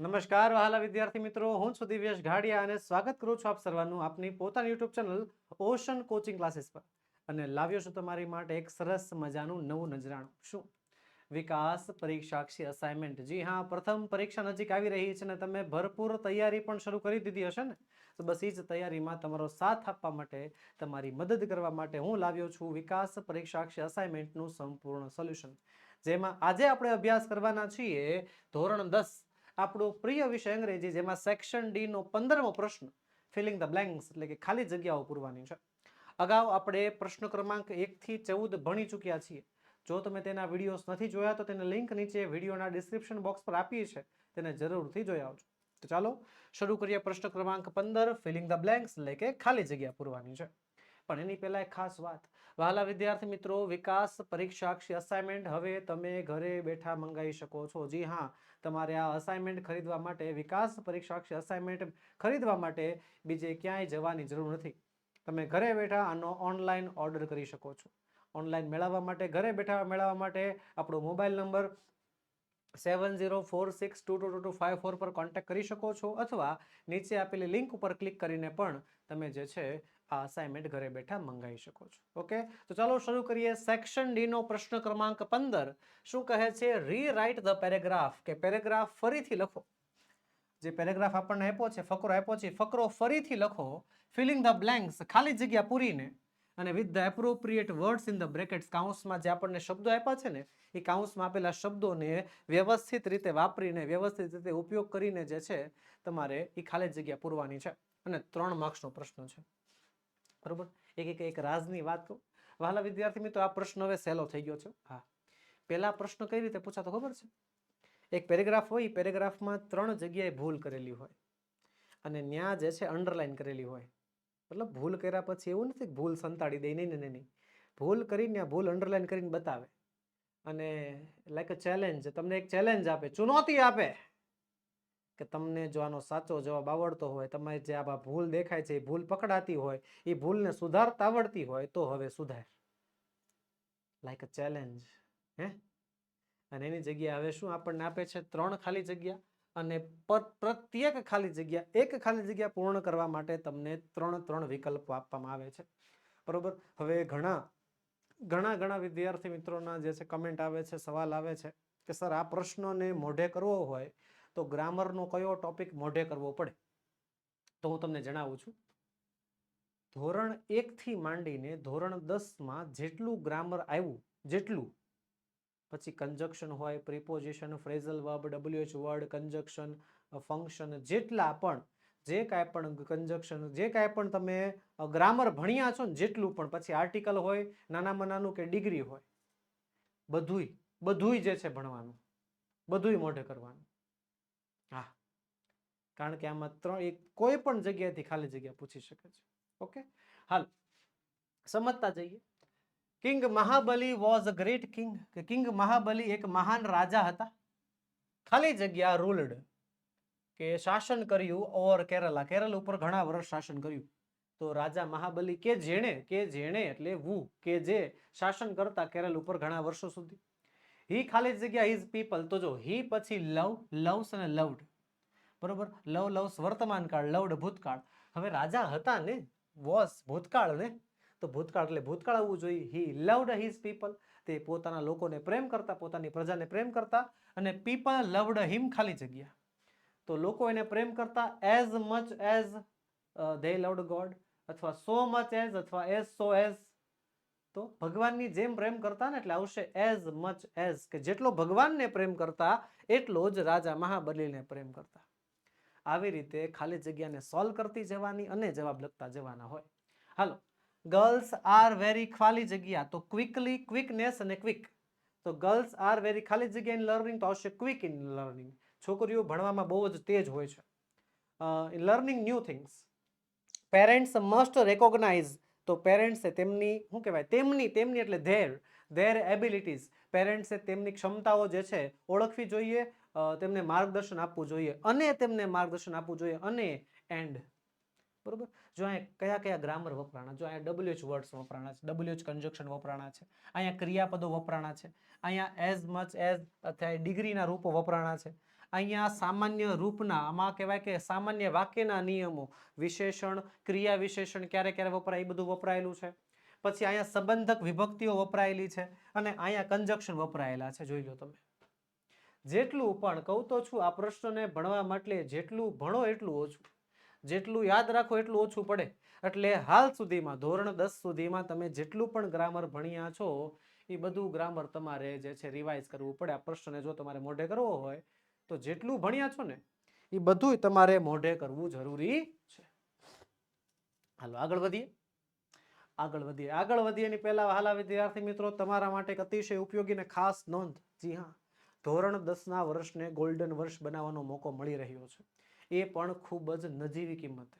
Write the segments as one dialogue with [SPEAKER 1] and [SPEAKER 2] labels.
[SPEAKER 1] નમસ્કાર, વહાલા વિદ્યાર્થી મિત્રો. હું છું દિવ્યેશ ઘાડિયા અને સ્વાગત કરું છું આપ સર્વનું આપની પોતાની YouTube channel Ocean coaching classes પર. અને લાવ્યો છું તમારી માટે એક સરસ મજાનું નવું નજરાણું. શું? વિકાસ, પરીક્ષાક્ષી અસાઇનમેન્ટ જી હા, પ્રથમ પરીક્ષા નજીક આવી રહી છે અને તમે ભરપૂર તૈયારી પણ શરૂ કરી દીધી હશે ને? તો બસ એ જ તૈયારીમાં તમારો સાથ આપવા માટે, તમારી મદદ કરવા માટે હું લાવ્યો છું વિકાસ, પરીક્ષાક્ષી અસાઇનમેન્ટનું સંપૂર્ણ સોલ્યુશન જેમાં આજે આપણે અભ્યાસ કરવાના છીએ ધોરણ દસ. આપણો પ્રિય વિષય અંગ્રેજી, જેમાં સેક્શન ડી નો પંદરમો પ્રશ્ન ફિલિંગ ધ બ્લેન્ક્સ એટલે કે ખાલી જગ્યાઓ પૂરવાની છે. અગાઉ આપણે પ્રશ્ન ક્રમાંક એક થી ચૌદ ભણી ચૂક્યા છીએ. જો તમે તેના વિડીયોઝ નથી જોયા, તો તેને લિંક નીચે વિડીયોના ડિસ્ક્રિપ્શન બોક્સ પર આપી છે. તેને જરૂરથી જોઈ આવજો. તો ચાલો, શરૂ કરીએ પ્રશ્ન ક્રમાંક પંદર ફિલિંગ ધ બ્લેન્ક્સ એટલે કે ખાલી જગ્યા પૂરવાની છે. પણ એની પહેલા એક ખાસ વાત. વહાલા વિદ્યાર્થી મિત્રો, વિકાસ પરીક્ષાક્ષી અસાઇનમેન્ટ હવે તમે ઘરે બેઠા મંગાવી શકો છો. જી હા તમારે આ અસાઇનમેન્ટ ખરીદવા માટે, વિકાસ પરીક્ષાક્ષી અસાઇનમેન્ટ ખરીદવા માટે બીજે ક્યાંય જવાની જરૂર નથી. તમે ઘરે બેઠા આનો ઓનલાઈન ઓર્ડર કરી શકો છો. ઓનલાઈન મેળવવા માટે, ઘરે બેઠા મેળવવા માટે આપણો mobile number seven zero four six two two two two five four પર કોન્ટેક્ટ કરી શકો છો અથવા નીચે આપેલી લિંક ઉપર ક્લિક કરીને પણ તમે જે છે આ અસાઇનમેન્ટ ઘરે બેઠા મંગાવી શકો છો. ઓકે તો ચાલો શરૂ કરીએ સેક્શન ડી નો પ્રશ્ન ક્રમાંક પંદર. શું કહે છે રીરાઇટ ધ પેરેગ્રાફ કે પેરેગ્રાફ ફરીથી લખો. જે પેરેગ્રાફ આપણને આપ્યો છે, ફકરો આપ્યો છે, ફકરો ફરીથી લખો ફિલિંગ ધ બ્લેન્ક્સ ખાલી જગ્યા પૂરીને. અને with the appropriate words in the brackets કાઉન્સમાં જે આપણને શબ્દો આપ્યા છે ને, એ કાઉન્સમાં આપેલા શબ્દોને વ્યવસ્થિત રીતે વાપરીને, વ્યવસ્થિત રીતે ઉપયોગ કરીને જે છે, તમારે એ ખાલી જગ્યા પૂરવાની છે. અને ત્રણ માર્ક્સનો પ્રશ્ન છે. બરોબર? એક એક એક રાજની વાત કહું. વહાલા વિદ્યાર્થી મિત્રો, આ પ્રશ્ન હવે સહેલો થઈ ગયો છે. હા. પહેલા પ્રશ્ન કઈ રીતે પૂછાતો ખબર છે? એક પેરેગ્રાફ હોય એ પેરેગ્રાફમાં ત્રણ જગ્યાએ ભૂલ કરેલી હોય. અને ન્યા જે છે અંડરલાઇન કરેલી હોય. મતલબ ભૂલ કર્યા પછી એવું નથી ભૂલ સંતાડી દે, નહીં નહીં નહીં ભૂલ કરીને ભૂલ અંડરલાઇન કરીને બતાવે. અને લાઈક અ ચેલેન્જ તમને એક ચેલેન્જ આપે. ચુનૌતી આપે. કે તમને જો આનો સાચો જવાબ આવડતો હોય, તમારી જે આ ભૂલ દેખાય છે એ ભૂલ પકડાતી હોય, એ ભૂલને સુધારતા આવડતી હોય, તો હવે સુધાર. લાઈક અ ચેલેન્જ હે? અને એની જગ્યાએ હવે શું આપણને આપે છે? ત્રણ ખાલી જગ્યા અને પર, પ્રત્યેક ખાલી જગ્યા, એક ખાલી જગ્યા પૂર્ણ કરવા માટે તમને ત્રણ ત્રણ વિકલ્પો આપવામાં આવે છે. બરોબર? હવે ઘણા ઘણા ઘણા વિદ્યાર્થી મિત્રોના જે છે કમેન્ટ આવે છે, સવાલ આવે છે કે, સર, આ પ્રશ્નોને મોઢે કરવો હોય તો ગ્રામરનો કયો ટોપિક મોઢે કરવો પડે? તો હું તમને જણાવું છું. ધોરણ એકથી માંડીને ધોરણ દસમાં જેટલું ગ્રામર આવ્યું, જેટલું. પછી કન્જક્શન હોય preposition phrasal verb WH word conjunction function જેટલા પણ, જે કાંઈ પણ કન્જક્શન જે કાંઈ પણ તમે ગ્રામર ભણ્યા છો ને જેટલું પણ, પછી આર્ટિકલ હોય, નાનામાં નાનું કે ડિગ્રી હોય, બધુંય બધુંય જે છે ભણવાનું, બધુંય મોઢે કરવાનું. હા. કારણ કે આમાં ત્રણ એક કોઈ પણ જગ્યાએથી ખાલી જગ્યા પૂછી શકે છે. ઓકે હાલ, સમજતા જઈએ. King Mahabali was a great king કે કિંગ મહાબલી એક મહાન રાજા હતા. ખાલી જગ્યા રૂલ્ડ કે શાસન કર્યું ઓવર કેરલા કેરલ ઉપર ઘણા વર્ષ શાસન કર્યું. તો રાજા મહાબલી કે જેણે કે જેણે એટલે વુ કે જે શાસન કરતા કેરલ ઉપર ઘણા વર્ષો સુધી. હી ખાલી જગ્યા હિઝ પીપલ તો જો, હી પછી લવ, લવ્સ અને લવડ. બરોબર? લવ, લવ્સ વર્તમાન કાળ, લવડ ભૂતકાળ. હવે રાજા હતા ને, વોસ ભૂતકાળ ને, તો ભૂતકાળ એટલે ભૂતકાળ આવવું જોઈએ. હી લવડ હિઝ પીપલ તે પોતાના લોકોને પ્રેમ કરતા, પોતાની પ્રજાને પ્રેમ કરતા અને પીપલ લવડ હિમ ખાલી જગ્યા. તો લોકો એને પ્રેમ કરતા as much as they loved God અથવા સો મચ એઝ અથવા એઝ સો એઝ તો ભગવાનની જેમ પ્રેમ કરતા ને એટલે આવશે એઝ મચ એઝ કે જેટલો ભગવાનને પ્રેમ કરતા, એટલો જ રાજા મહાબલીને પ્રેમ કરતા. આવી રીતે ખાલી જગ્યાને સોલ્વ કરતી જવાની અને જવાબ લખતા જવાના હોય. હાલો ગર્લ્સ આર વેરી ખાલી જગ્યા, તો ક્વિકલી ક્વિકનેસ અને ક્વિક તો ગર્લ્સ આર વેરી ખાલી જગ્યા ઇન લર્નિંગ તો આવશે ક્વિક ઇન લર્નિંગ છોકરીઓ ભણવામાં બહુ જ તેજ હોય છે. Learning new things parents must recognise તો પેરેન્ટ્સે તેમની, શું કહેવાય, તેમની તેમની એટલે ધેર ધેર એબિલિટીઝ પેરેન્ટ્સે તેમની ક્ષમતાઓ જે છે, ઓળખવી જોઈએ તેમને માર્ગદર્શન આપવું જોઈએ અને તેમને માર્ગદર્શન આપવું જોઈએ અને એન્ડ બરોબર? જો અહીંયા કયા કયા ગ્રામર વપરાણા, જો અહીંયા ડબલ્યુએચ વર્ડ્સ વપરાણા છે ડબલ્યુએચ કન્જક્શન વપરાણા છે, અહીંયા ક્રિયાપદો વપરાણા છે, અહીંયા એઝ મચ એઝ અથવા ડિગ્રીના રૂપો વપરાણા છે અહીંયા સામાન્ય રૂપના, આમાં કહેવાય કે સામાન્ય વાક્યના નિયમો, વિશેષણ, ક્રિયા વિશેષણ ક્યારે ક્યારે વપરાય, એ બધું વપરાયેલું છે. પછી અહીંયા સંબંધક વિભક્તિઓ વપરાયેલી છે અને અહીંયા કંજક્શન વપરાયેલા છે, જોઈ લો તમે. જેટલું પણ કહું તો છું, આ પ્રશ્નને ભણવા માટે જેટલું ભણો એટલું ઓછું. જેટલું યાદ રાખો એટલું ઓછું પડે. એટલે હાલ સુધીમાં, ધોરણ દસ સુધીમાં તમે જેટલું પણ ગ્રામર ભણ્યા છો, એ બધું ગ્રામર તમારે જે છે રિવાઇઝ કરવું પડે. આ પ્રશ્નને જો તમારે મોઢે કરવો હોય તો જેટલું ભણ્યા છો ને, એ બધું તમારે મોઢે કરવું જરૂરી છે. હાલો, આગળ વધીએ. આગળ વધીએ. આગળ વધીએ એની પહેલા હાલા વિદ્યાર્થી મિત્રો, તમારા માટે અતિશય ઉપયોગી અને ખાસ નોંધ. જી હા, ધોરણ દસના વર્ષને ગોલ્ડન વર્ષ બનાવવાનો મોકો મળી રહ્યો છે. એ પણ ખૂબ જ નજીવી કિંમતે.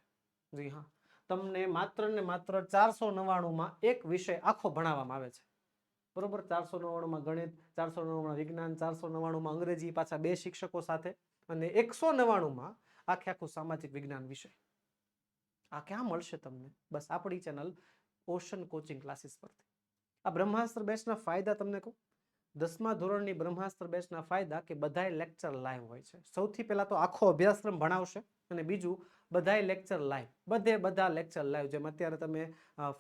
[SPEAKER 1] જી હા, તમને માત્ર ને માત્ર ચારસો નવ્વાણુંમાં એક વિષય આખો ભણાવવામાં આવે છે. બરોબર? ચારસો નવ્વાણુંમાં ગણિત, ચારસો નવ્વાણું વિજ્ઞાન, ચારસો નવ્વાણુંમાં અંગ્રેજી પાછા બે શિક્ષકો સાથે અને એકસો નવ્વાણુંમાં આખે આખું સામાજિક વિજ્ઞાન વિષય આ ક્યાં મળશે તમને? બસ આપણી ચેનલ ઓશન કોચિંગ ક્લાસીસ પરથી. આ બ્રહ્માસ્ત્ર બેચના ફાયદા તમને કહું? દસમા ધોરણની બ્રહ્માસ્ત્ર બેચના ફાયદા કે બધાય લેક્ચર લાઈવ હોય છે. સૌથી પહેલાં તો આખો અભ્યાસક્રમ ભણાવશે. અને બીજું, બધાય લેક્ચર લાઈવ બધે બધા લેક્ચર લાઈવ જેમ અત્યારે તમે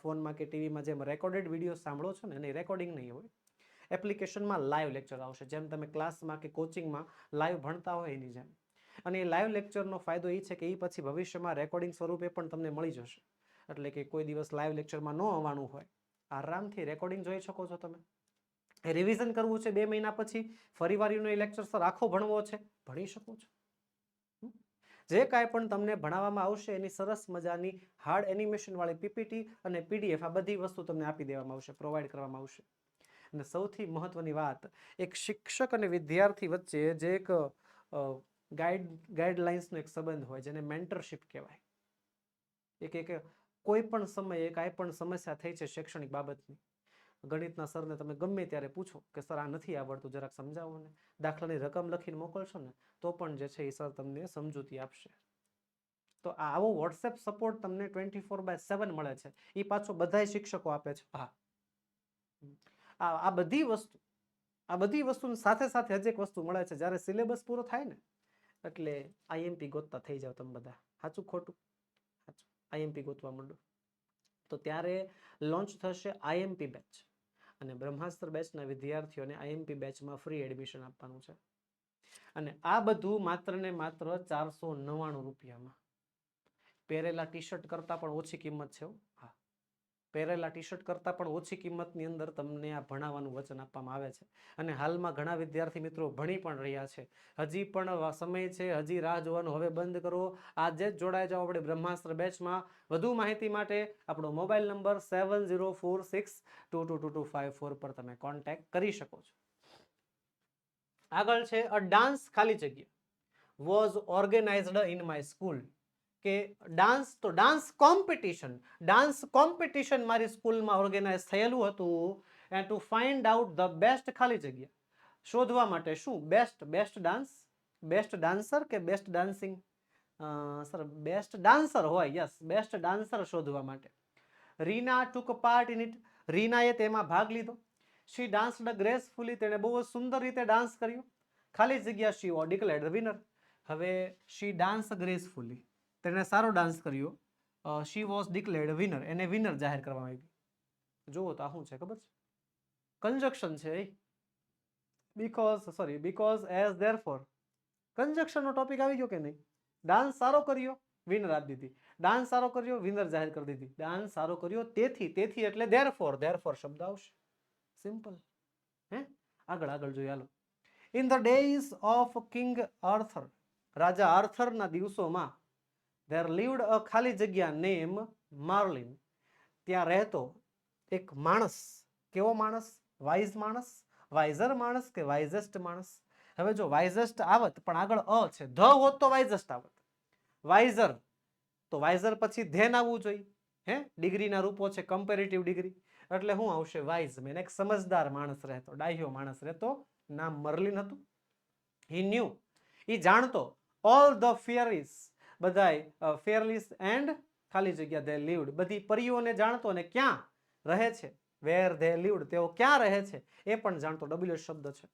[SPEAKER 1] ફોનમાં કે ટીવીમાં જેમ રેકોર્ડેડ વીડિયો સાંભળો છો ને, એની રેકોર્ડિંગ નહીં હોય. એપ્લિકેશનમાં લાઈવ લેક્ચર આવશે. જેમ તમે ક્લાસમાં કે કોચિંગમાં લાઈવ ભણતા હોય એની જેમ. અને એ લાઈવ લેક્ચરનો ફાયદો એ છે કે એ પછી ભવિષ્યમાં રેકોર્ડિંગ સ્વરૂપે પણ તમને મળી જશે. એટલે કે કોઈ દિવસ લાઈવ લેક્ચરમાં ન આવવાનું હોય. આરામથી રેકોર્ડિંગ જોઈ શકો છો તમે. રિવિઝન કરવું છે બે મહિના પછી. ફરીવાર એ લેક્ચર સર આખો ભણવો છે. ભણી શકો છો? જે કાંઈ પણ તમને ભણાવવામાં આવશે, એની સરસ મજાની હાર્ડ એનિમેશનવાળી પીપીટી અને પીડીએફ, આ બધી વસ્તુ તમને આપી દેવામાં આવશે પ્રોવાઈડ કરવામાં આવશે. અને સૌથી મહત્વની વાત, એક શિક્ષક અને વિદ્યાર્થી વચ્ચે જે એક ગાઈડ ગાઈડલાઇન્સનો એક સંબંધ હોય, જેને મેન્ટરશિપ કહેવાય. એક એક કોઈ પણ સમયે, કાંઈ પણ સમસ્યા થઈ છે શૈક્ષણિક બાબતની, ગણિતના સરને તમે ગમે ત્યારે પૂછો કે, સર, આ નથી આવડતું, જરાક સમજાવો ને. દાખલાની રકમ લખીને મોકલશો ને તો પણ જે છે એ સર તમને સમજૂતી આપશે. તો આવો વોટ્સએપ સપોર્ટ તમને ટ્વેન્ટી ફોર બાય સેવન મળે છે. એ પાછો બધાય શિક્ષકો આપે છે. હા. આ આ બધી વસ્તુ, આ બધી વસ્તુની સાથે સાથે હજી એક વસ્તુ મળે છે. જ્યારે સિલેબસ પૂરો થાય ને, એટલે આઈએમપી ગોતતા થઈ જાવ તમે બધા. સાચું ખોટું? સાચું. આઈએમપી ગોતવા માંડો. તો ત્યારે લોન્ચ થશે આઈએમપી બેચ અને બ્રહ્માસ્ત્ર બેચના વિદ્યાર્થીઓને આઈએમપી બેચમાં ફ્રી એડમિશન આપવાનું છે. અને આ બધું માત્ર ને માત્ર ચારસો નવ્વાણું રૂપિયામાં. પહેરેલા ટી શર્ટ કરતાં પણ ઓછી કિંમત છે હા. પહેરેલા ટી શર્ટ કરતાં પણ ઓછી કિંમતની અંદર તમને આ ભણાવવાનું વચન આપવામાં આવે છે. અને હાલમાં ઘણા વિદ્યાર્થી મિત્રો ભણી પણ રહ્યા છે. હજી પણ સમય છે, હજી રાહ જોવાનું હવે બંધ કરો. આજે જ જોડાઈ જાઓ આપણે બ્રહ્માસ્ત્ર બેચમાં. વધુ માહિતી માટે આપણો mobile number seven zero four six two two two two five four પર તમે કોન્ટેક્ટ કરી શકો છો. આગળ છે અ ડાન્સ ખાલી જગ્યા. Was organised in my school કે ડાન્સ તો ડાન્સ કોમ્પિટિશન. ડાન્સ કોમ્પિટિશન મારી સ્કૂલમાં ઓર્ગેનાઇઝ થયેલું હતું and to find out the best ખાલી જગ્યા. શોધવા માટે શું? Best best dance best dancer કે best dancing sir best dancer હોય યસ બેસ્ટ ડાન્સર શોધવા માટે. Reena took part in it રીનાએ તેમાં ભાગ લીધો. શી ડાન્સ ગ્રેસફુલી તેણે બહુ જ સુંદર રીતે ડાન્સ કર્યો. ખાલી જગ્યા શી ઓ ડિક્લેર્ડ વિનર હવે શી ડાન્સ ગ્રેસફુલી તેણે સારો ડાન્સ કર્યો. શી વોઝ ડિક્લેર્ડ વિનર એને વિનર જાહેર કરવામાં આવી જુઓ તો આ શું છે, ખબર છે? કન્જક્શન છે, એ. Because sorry because as therefore કન્જક્શનનો topic આવી ગયો કે નહીં? ડાન્સ સારો કર્યો વિનર આપી દીધી. ડાન્સ સારો કર્યો વિનર જાહેર કરી દીધી. ડાન્સ સારો કર્યો, તેથી તેથી એટલે ધેર ફોર ધેર ફોર શબ્દ આવશે. સિમ્પલ હે? આગળ આગળ જોઈએ હાલો. In the days of King Arthur રાજા આર્થરના દિવસોમાં ધેર લીવડ અ ખાલી જગ્યા નેમ માર્લિન ત્યાં રહેતો એક માણસ. કેવો માણસ? વાઇઝ માણસ? વાઇઝર માણસ કે વાઇઝેસ્ટ માણસ? હવે જો વાઇઝેસ્ટ આવત, પણ આગળ અ છે. ધ હોત તો વાઇઝેસ્ટ આવત. વાઇઝર તો વાઇઝર પછી ધેન આવવું જોઈએ. હે? ડિગ્રીના રૂપો છે કમ્પેરેટિવ ડિગ્રી એટલે શું આવશે વાઇઝ મેન. એક સમજદાર માણસ રહેતો, ડાહ્યો માણસ રહેતો, નામ મર્લિન હતું. હી ન્યુ એ જાણતો ઓલ ધ ફિયરીસ બધાય ફેરલીસ એન્ડ ખાલી જગ્યા ધે લીવડ બધી પરીઓને જાણતો અને ક્યાં રહે છે? વેર ધે લીવડ તેઓ ક્યાં રહે છે? એ પણ જાણતો. ડબલ્યુ શબ્દ છે.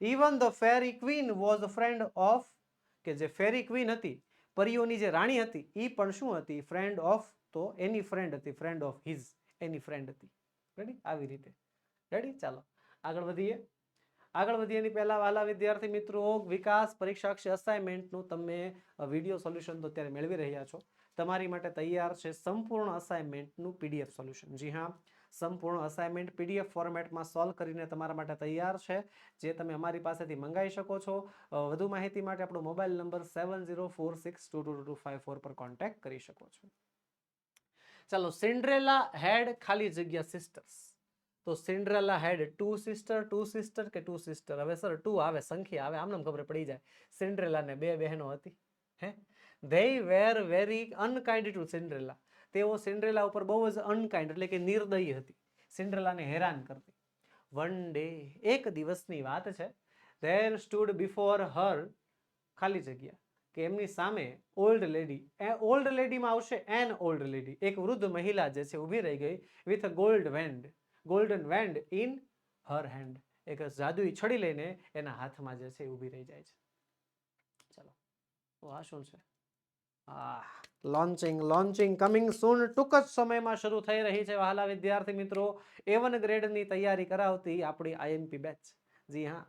[SPEAKER 1] Even the fairy queen was friend of કે જે ફેરી ક્વીન હતી, પરીઓની જે રાણી હતી એ પણ શું હતી? ફ્રેન્ડ ઓફ તો એની ફ્રેન્ડ હતી. ફ્રેન્ડ ઓફ હિઝ એની ફ્રેન્ડ હતી. રેડી આવી રીતે. રેડી ચાલો. આગળ વધીએ. આગળ વધીએ એની પહેલાં વાલા વિદ્યાર્થી મિત્રો, વિકાસ પરીક્ષાક્ષી અસાઇનમેન્ટનું તમે વીડિયો સોલ્યુશન તો અત્યારે મેળવી રહ્યા છો. તમારી માટે તૈયાર છે સંપૂર્ણ અસાઇનમેન્ટનું પીડીએફ સોલ્યુશન જી હા, સંપૂર્ણ અસાઇનમેન્ટ પીડીએફ ફોર્મેટમાં સોલ્વ કરીને તમારા માટે તૈયાર છે, જે તમે અમારી પાસેથી મંગાવી શકો છો. વધુ માહિતી માટે આપણો મોબાઈલ નંબર સેવન પર કોન્ટેક્ટ કરી શકો છો. ચાલો સિન્ડ્રેલા હેડ ખાલી જગ્યા સિસ્ટર્સ તો Cinderella had two sister two sister કે ટુ સિસ્ટર હવે સર ટુ આવે, સંખ્યા આવે, આમને ખબર પડી જાય. સિન્ડ્રેલાને બે બહેનો હતી, હે? They were very unkind to Cinderella તેઓ સિન્ડ્રેલા ઉપર બહુ જ અનકાઇન્ડ એટલે કે નિર્દયી હતી. સિન્ડ્રેલાને હેરાન કરતી. વન ડે એક દિવસની વાત છે. ધેર સ્ટુડ બિફોર હર ખાલી જગ્યા. કે એમની સામે ઓલ્ડ લેડી એ ઓલ્ડ લેડીમાં આવશે એન ઓલ્ડ લેડી એક વૃદ્ધ મહિલા જે છે ઊભી રહી ગઈ with a gold wand golden wand in her hand એક જાદુઈ છડી લઈને એના હાથમાં જે છે ઊભી રહી જાય છે. ચલો, તો આ શું છે? લોન્ચિંગ લોન્ચિંગ કમિંગ સૂન ટૂંક જ સમયમાં શરૂ થઈ રહી છે. વહાલા વિદ્યાર્થી મિત્રો એવન ગ્રેડની તૈયારી કરાવતી આપણી આઈએમપી બેચ જી હા,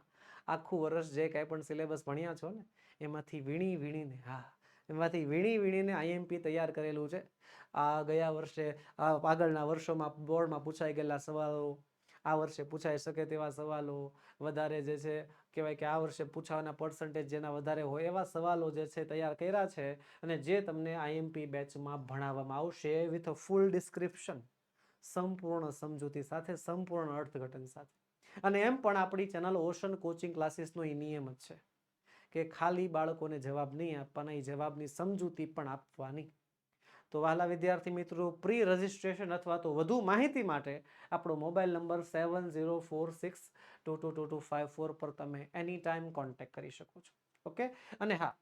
[SPEAKER 1] આખું વર્ષ જે કાંઈ પણ સિલેબસ ભણ્યા છો ને એમાંથી વીણી વીણીને, હા, એમાંથી વીણી વીણીને આઈએમપી તૈયાર કરેલું છે. આ ગયા વર્ષે આગળના વર્ષોમાં બોર્ડમાં પૂછાઈ ગયેલા સવાલો, આ વર્ષે પૂછાઈ શકે તેવા સવાલો વધારે જે છે, કહેવાય કે આ વર્ષે પૂછાવાના પર્સન્ટેજ જેના વધારે હોય એવા સવાલો જે છે તૈયાર કર્યા છે અને જે તમને આઈએમપી બેચમાં ભણાવવામાં આવશે વિથ અ ફૂલ ડિસ્ક્રિપ્શન સંપૂર્ણ સમજૂતી સાથે, સંપૂર્ણ અર્થઘટન સાથે. અને એમ પણ આપણી ચેનલ ઓશન કોચિંગ ક્લાસીસનો એ નિયમ જ છે. કે ખાલી બાળકોને જવાબ નહીં આપવાના, એ જવાબની સમજૂતી પણ આપવાની. તો વહાલા વિદ્યાર્થી મિત્રો પ્રી રજિસ્ટ્રેશન અથવા તો વધુ માહિતી માટે આપણો mobile number seven zero four six two two two two five four પર તમે એની ટાઈમ કોન્ટેક્ટ કરી શકો છો. ઓકે અને હા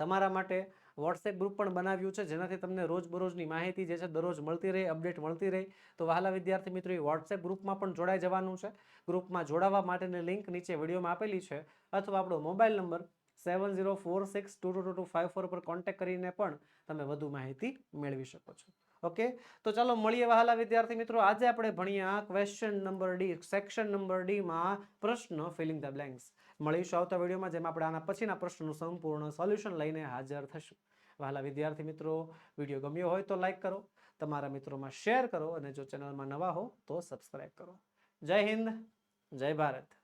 [SPEAKER 1] તમારા માટે વોટ્સએપ ગ્રુપ પણ બનાવ્યું છે, જેનાથી તમને રોજબરોજની માહિતી જે છે, દરરોજ મળતી રહે અપડેટ મળતી રહે. તો વહાલા વિદ્યાર્થી મિત્રો, એ વોટ્સએપ ગ્રુપમાં પણ જોડાઈ જવાનું છે. ગ્રુપમાં જોડાવા માટેની લિંક નીચે વિડીયોમાં આપેલી છે. અથવા આપણો mobile number seven zero four six two two two five four પર કોન્ટેક્ટ કરીને પણ તમે વધુ માહિતી મેળવી શકો છો. ઓકે તો ચાલો મળીએ વહાલા વિદ્યાર્થી મિત્રો. આજે આપણે ભણ્યા question number D section number ડીમાં પ્રશ્ન ફિલિંગ ધ બ્લેન્ક્સ મળીશું આવતા વિડીયોમાં, જેમાં આપણે આના પછીના પ્રશ્નનું સંપૂર્ણ સોલ્યુશન લઈને હાજર થશું. વહાલા વિદ્યાર્થી મિત્રો, વીડિયો ગમ્યો હોય તો લાઇક કરો, તમારા મિત્રોમાં શેર કરો અને જો ચેનલમાં નવા હો તો સબસ્ક્રાઈબ કરો. જય હિન્દ, જય ભારત.